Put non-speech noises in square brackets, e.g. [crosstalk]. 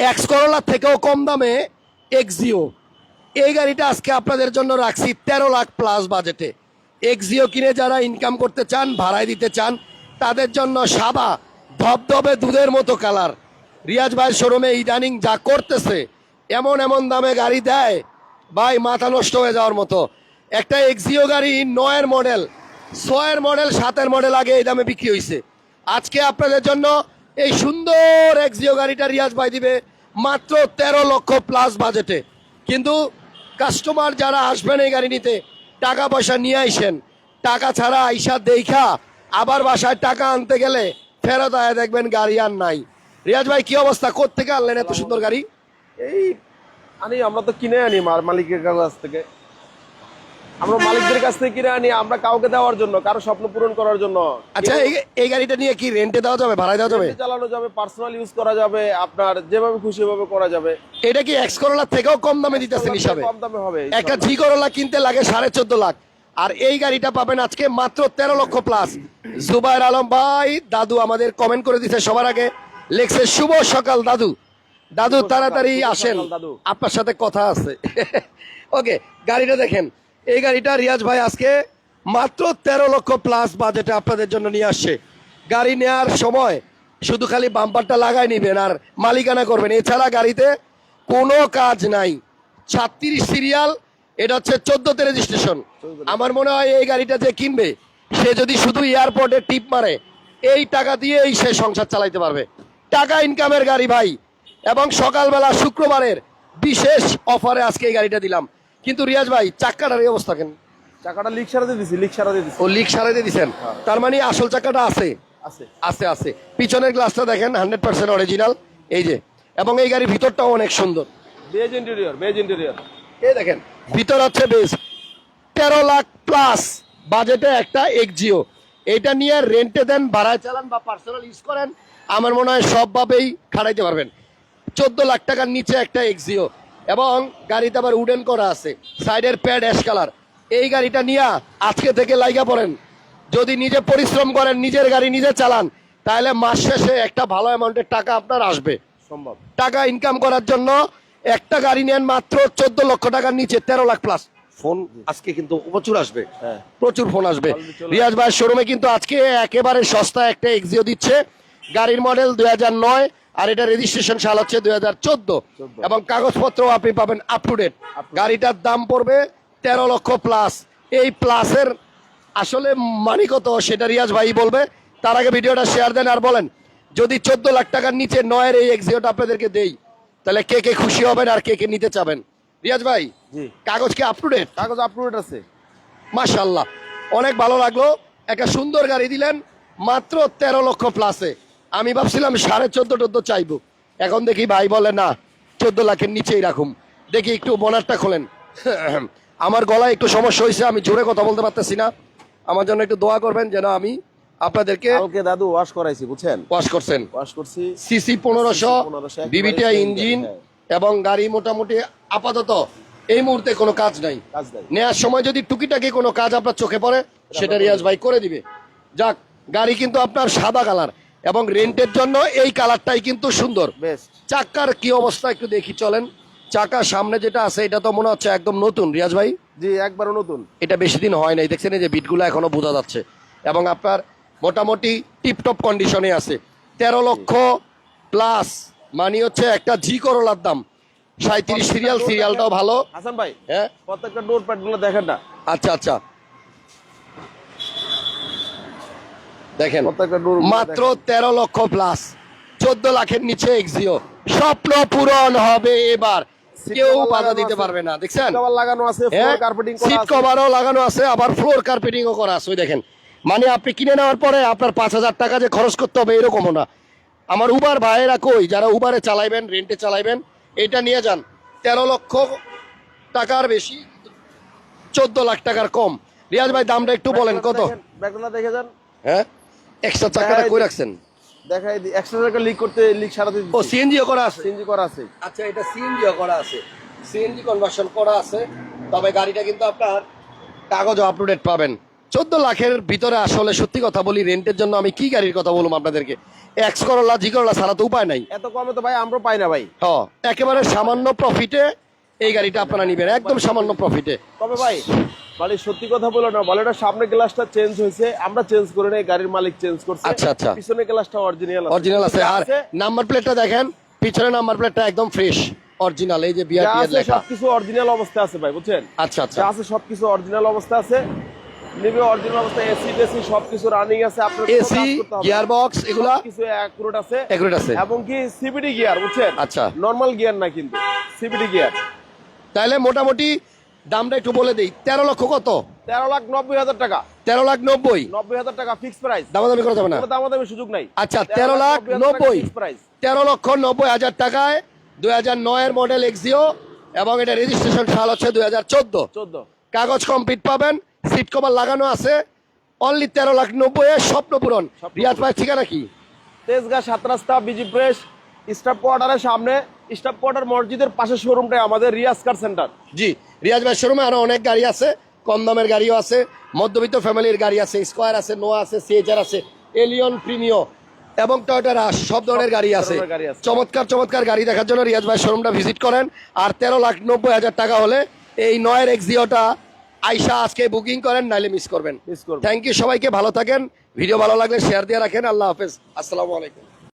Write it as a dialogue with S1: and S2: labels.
S1: X করোলার থেকেও কম দামে Axio এই গাড়িটা আজকে আপনাদের জন্য রাখছি তেরো লাখ প্লাস বাজেটে এক্সিও কিনে যারা ইনকাম করতে চান, ভাড়ায় দিতে চান, তাদের জন্য সাদা, ধবধবে দুধের মতো কালার রিয়াজ ভাইয়ের শোরুমে ইদানিং যা করতেছে, এমন এমন দামে গাড়ি দেয়, ভাই মাথা নষ্ট হয়ে যাওয়ার মতো। একটা এক্সিও গাড়ি নয়ের মডেল ছয়ের মডেল সাতের মডেল আগে এই দামে বিক্রি হয়েছে আজকে আপনাদের জন্য এই সুন্দর এক্সিও গাড়িটা রিয়াজ ভাই দিবে মাত্র তেরো লক্ষ প্লাস বাজেটে কিন্তু কাস্টমার যারা আসবেন এই গাড়ি নিতে, টাকা পয়সা নিয়ে আইসেন, টাকা ছাড়া আইসা দেখা, আবার বাসায় টাকা আনতে গেলে ফেরত আয় দেখবেন গাড়ি আর নাই। রিয়াজ ভাই, কি অবস্থা? কোত্থেকে আনলেন এত সুন্দর গাড়ি?
S2: এই, আনি, আমরা তো কিনে আনি মার মালিকের কাছ থেকে। আমরা মালিকদের কাছ থেকে কিনে আনি আমরা কাউকে দেওয়ার জন্য কারও স্বপ্ন পূরণ করার জন্য।
S1: আচ্ছা এই গাড়িটা নিয়ে কি রেন্টে দেওয়া যাবে ভাড়ায় দেওয়া যাবে?
S2: চালানো যাবে পার্সোনাল ইউজ করা যাবে আপনার যেভাবে খুশি ভাবে করা যাবে।
S1: এটা কি এক্স করোলার থেকেও কম দামে দিতেছেন হিসাবে?
S2: কম দামে হবে
S1: একটা জি করোলা কিনতে লাগে সাড়ে চোদ্দ লাখ। আর এই গাড়িটা পাবেন আজকে মাত্র তেরো লক্ষ প্লাস জুবাইর আলম ভাই দাদু আমাদের কমেন্ট করে দিছে সবার আগে। লেখছে শুভ সকাল দাদু। দাদু তাড়াতাড়ি আসেন।
S2: দাদু।
S1: আপনার সাথে কথা আছে। [laughs] ওকে গাড়িটা দেখেন। এই গাড়িটা রিয়াজ ভাই আজকে মাত্র তেরো লক্ষ প্লাস বাজেটে আপনাদের জন্য নিয়ে আসছে। গাড়ি নেওয়ার সময় শুধু খালি বাম্পারটা লাগাই নিবেন আর মালিকানা করবেন। এছাড়া গাড়িতে কোনো কাজ নাই। ছাত্রিশ সিরিয়াল এটা হচ্ছে চোদ্দতে রেজিস্ট্রেশন আমার মনে হয় এই গাড়িটা যে কিনবে, সে যদি শুধু এয়ারপোর্টে টিপ মারে, এই টাকা দিয়েই সে সংসার চালাইতে পারবে। টাকা ইনকামের গাড়ি ভাই। এবং সকালবেলা শুক্রবারের বিশেষ অফারে আজকে এই গাড়িটা দিলাম। কিন্তু রিয়াজ ভাই চাক্কাটার এই অবস্থা কেন?
S2: চাকাটা লিক সারাতে দিছি লিক সারাতে দিছি।
S1: ও লিক সারাইতে দিছেন? তার মানে আসল চাকাটা আছে?
S2: আছে।
S1: আছে আছে। পিছনের গ্লাসটা দেখেন হান্ড্রেড পার্সেন্ট অরিজিনাল এই যে এবং এই গাড়ির ভিতরটাও অনেক সুন্দর।
S2: বেজ ইন্টেরিয়র বেজ ইন্টেরিয়র
S1: এই দেখেন ভিতর হচ্ছে বেশ তেরো লাখ প্লাস বাজেটে একটা এক্সিও এটা নিয়ে রেন্টে দেন ভাড়ায় চালান বা পার্সোনাল ইউজ করেন আমার মনে হয় সবভাবেই খাড়াইতে পারবেন। চোদ্দ লাখ টাকার নিচে একটা এক্সিও এবং গাড়িতে আবার উডেন করা আছে সাইডের প্যাড অ্যাশ কালার। এই গাড়িটা নিয়ে আজকে থেকে লাইগা পড়েন। যদি নিজে পরিশ্রম করেন নিজের গাড়ি নিজে চালান তাহলে মাস শেষে একটা ভালো অ্যামাউন্টের টাকা আপনার আসবে।
S2: সম্ভব।
S1: টাকা ইনকাম করার জন্য একটা গাড়ি নেন মাত্র চোদ্দ লক্ষ টাকার নিচে তেরো লাখ প্লাস ফোন আজকে কিন্তু প্রচুর আসবে।
S2: হ্যাঁ।
S1: প্রচুর ফোন আসবে। রিয়াজ ভাইয়ের শোরুমে কিন্তু আজকে একেবারে সস্তা একটা এক্সিও দিচ্ছে। গাড়ির মডেল দুই নয় আর এটা রেজিস্ট্রেশন সাল হচ্ছে দুই হাজার চোদ্দ। এবং কাগজপত্র আপনি পাবেন আপ টু ডেট গাড়িটার দাম পড়বে তেরো লক্ষ প্লাস এই প্লাসের আসলে মানি কত সেটা রিয়াজ ভাই বলবে। তার আগে ভিডিওটা শেয়ার দেন আর বলেন যদি চোদ্দ লাখ টাকার নিচে নয়ের এই এক্সিওটা আপনাদেরকে দেই তাহলে কে কে খুশি হবেন আর কে কে নিতে চাবেন? রিয়াজ ভাই কাগজ কি আপ টু ডেট
S2: কাগজ আপলোড আছে।
S1: মাশাল্লাহ অনেক ভালো লাগল। একটা সুন্দর গাড়ি দিলেন মাত্র তেরো লক্ষ প্লাসে আমি ভাবছিলাম সাড়ে চোদ্দ টোদ্দ চাইব। এখন দেখি ভাই বলে না চোদ্দ লাখের নিচেই রাখুন দেখি একটু বনারটা খোলেন। [clears throat] আমার গলায় একটু সমস্যা হয়েছে আমি জোরে কথা বলতে পারতেছি না। আমার জন্য একটু দোয়া করবেন যেন আমি আপনাদেরকে
S2: কালকে দাদু ওয়াশ করাইছি বুঝছেন?
S1: ওয়াশ করছেন।
S2: ওয়াশ করছি।
S1: সিসি পনেরোশো
S2: CC 1500
S1: বিবিটিআই ইঞ্জিন
S2: হ্যাঁ।
S1: এবং গাড়ি মোটামুটি আপাতত এই মুহূর্তে কোনো কাজ নাই।
S2: কাজ নাই।
S1: নেওয়ার সময় যদি টুকিটাকি কোনো কাজ আপনার চোখে পড়ে সেটা রিয়াজ ভাই করে দিবে। যাক গাড়ি কিন্তু আপনার সাদা কালার। এবং রেন্টের জন্য এই কালারটাই কিন্তু সুন্দর। চাকার কি অবস্থা একটু দেখি চলেন। চাকা সামনে যেটা আছে এটা তো মনে হচ্ছে একদম নতুন। রিয়াজ ভাই?
S2: জি একবারও নতুন।
S1: এটা বেশি দিন হয় নাই দেখছেন এই যে বিটগুলো এখনও বোঝা যাচ্ছে। এবং আপনার মোটামুটি টিপটপ কন্ডিশনে আছে। তেরো লক্ষ প্লাস মানে হচ্ছে একটা জি করলার দাম। সাঁত্রিশ সিরিয়াল সিরিয়ালটাও ভালো।
S2: হাসান ভাই
S1: হ্যাঁ?
S2: প্রত্যেকটা ডোর প্যাডগুলো দেখেন না।
S1: আচ্ছা আচ্ছা। দেখেন মাত্র তেরো লক্ষ প্লাস চোদ্দ লাখের নিচে এক্সিও স্বপ্ন পূরণ হবে এবার। কেউ বাধা দিতে পারবে না দেখছেন?
S2: লাগানো আছে কার্পেটিং
S1: সিট কভারও লাগানো আছে আবার ফ্লোর কার্পেটিংও করা আছে ওই দেখেন। মানে আপনি কিনে নেওয়ার পরে আপনার পাঁচ হাজার টাকা যে খরচ করতে হবে এরকমও না। আমার উবার ভাইয়েরা কই যারা উবারে চালাইবেন রেন্টে চালাইবেন এটা নিয়ে যান। তেরো লক্ষ টাকার বেশি চোদ্দ লাখ টাকার কম। রিয়াজ ভাই দামটা একটু বলেন কত?
S2: দেখে যান।
S1: হ্যাঁ? এক্সট্রা চাকাটা কই রাখছেন?
S2: দেখাই দি এক্সট্রা টাকা লিক করতে লিক সারাতে
S1: ও সিএনজিও করা আছে?
S2: সিএনজি করা আছে।
S1: আচ্ছা এটা সিএনজিও করা আছে। সিএনজি কনভার্সন করা আছে। তবে গাড়িটা কিন্তু আপনার কাগজ আপলোডেড পাবেন। চোদ্দ লাখের ভিতরে আসলে সত্যি কথা বলি রেন্টের জন্য আমি কি গাড়ির কথা বলব আপনাদেরকে? এক্স করলা জি করলা ছাড়া তো উপায় নাই।
S2: এত কমে তো ভাই আমরা পাই না ভাই।
S1: হ একেবারে সামান্য প্রফিটে এই গাড়িটা আপনারা নিবেন একদম সামান্য প্রফিটে
S2: তবে ভাই মানে সত্যি কথা বলো না বলে এটা সামনে গ্লাসটা চেঞ্জ হয়েছে আমরা চেঞ্জ করে নেই গাড়ির মালিক চেঞ্জ করছে।
S1: আচ্ছা, আচ্ছা।
S2: পিছনে গ্লাসটা অরিজিনাল
S1: অরিজিনাল আছে। আর নাম্বার প্লেটটা দেখেন পিছনে নাম্বার প্লেটটা একদম ফ্রেশ অরিজিনাল এই যে বিআরটি এর
S2: আছে
S1: লেখা।
S2: সবকিছু অরিজিনাল অবস্থা আছে ভাই বুঝছেন?
S1: আচ্ছা আচ্ছা।
S2: আছে সবকিছু অরিজিনাল অবস্থা আছে। নিবে অরিজিনাল অবস্থা এসি টেসি সবকিছু রানিং আছে আপনার
S1: এসি গিয়ার বক্স এগুলা?
S2: কিছু অ্যাকুরেট আছে।
S1: এগুলো আছে।
S2: এবং কি সিবিডি গিয়ার বুঝছেন?
S1: আচ্ছা।
S2: নরমাল গিয়ার না কিন্তু সিবিডি গিয়ার
S1: তাহলে মোটামুটি দামটা একটু বলে দেই তেরো লক্ষ কত?
S2: তেরো লাখ নব্বই হাজার টাকা।
S1: তেরো লাখ নব্বই?
S2: নব্বই হাজার টাকা ফিক্স প্রাইস
S1: দামাদামি করা যাবে না।
S2: দামাদামি সুযোগ নাই।
S1: আচ্ছা তেরো লাখ নব্বই
S2: প্রাইস
S1: তেরো লক্ষ নব্বই হাজার টাকায় দুই হাজার নয়ের মডেল এক্সিও এবং এটা রেজিস্ট্রেশন সাল হচ্ছে দুই হাজার চোদ্দ।
S2: চোদ্দ।
S1: কাগজ কমপ্লিট পাবেন সিট কভার লাগানো আছে। অনলি তেরো লাখ নব্বই এর স্বপ্ন পূরণ। রিয়াজ ভাই ঠিকানা কি?
S2: তেজগাঁ সাত রাস্তা বিজি প্রেস স্টাফ কোয়ার্টারের সামনে। স্টাফ কোয়ার্টার মসজিদের পাশে শোরুমটাই আমাদের রিয়াজ কার সেন্টার।
S1: জি রিয়াজ ভাই শোরুমে আরও অনেক গাড়ি আছে কম দামের গাড়িও আছে মধ্যবিত্ত ফ্যামিলির গাড়ি আছে স্কোয়ার আছে নোয়া আছে সিএচআর আছে এলিয়ন প্রিমিও এবং টয়োটা রাশ সব
S2: ধরনের গাড়ি আছে।
S1: চমৎকার চমৎকার গাড়ি দেখার জন্য রিয়াজ ভাই শোরুমটা ভিজিট করেন। আর তেরো লাখ নব্বই হাজার টাকা হলে এই নয়ের এক্সিওটা আইসা আজকে বুকিং করেন নাইলে মিস করবেন।
S2: মিস করবেন।
S1: থ্যাংক ইউ সবাইকে ভালো থাকেন। ভিডিও ভালো লাগলে শেয়ার দিয়ে রাখেন। আল্লাহ হাফেজ। আসসালামু আলাইকুম।